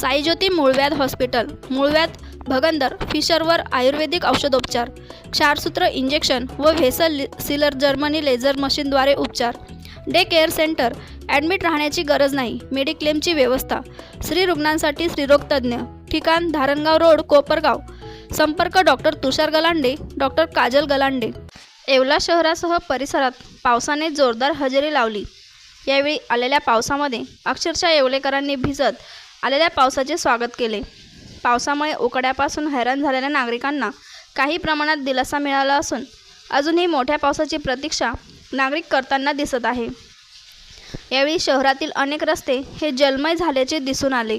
साईज्योती मूळव्याध हॉस्पिटल मूळव्याध भगंदर फिशरवर आयुर्वेदिक औषधोपचार क्षारसूत्र इंजेक्शन व व्हेसल सिलर जर्मनी लेझर मशीनद्वारे उपचार. डे केअर सेंटर ॲडमिट राहण्याची गरज नाही मेडिक्लेमची व्यवस्था. स्त्री रुग्णांसाठी स्त्रीरोगतज्ञ ठिकाण धारणगाव रोड कोपरगाव. संपर्क डॉक्टर तुषार गलांडे डॉक्टर काजल गलांडे. येवला शहरासह परिसरात पावसाने जोरदार हजेरी लावली. यावेळी आलेल्या पावसामध्ये अक्षरशः येवलेकरांनी भिजत आलेल्या पावसाचे स्वागत केले. पावसामुळे उकड्यापासून हैराण झालेल्या नागरिकांना काही प्रमाणात दिलासा मिळाला असून अजूनही मोठ्या पावसाची प्रतीक्षा नागरिक करताना दिसत आहे. यावेळी शहरातील अनेक रस्ते हे जलमय झाल्याचे दिसून आले.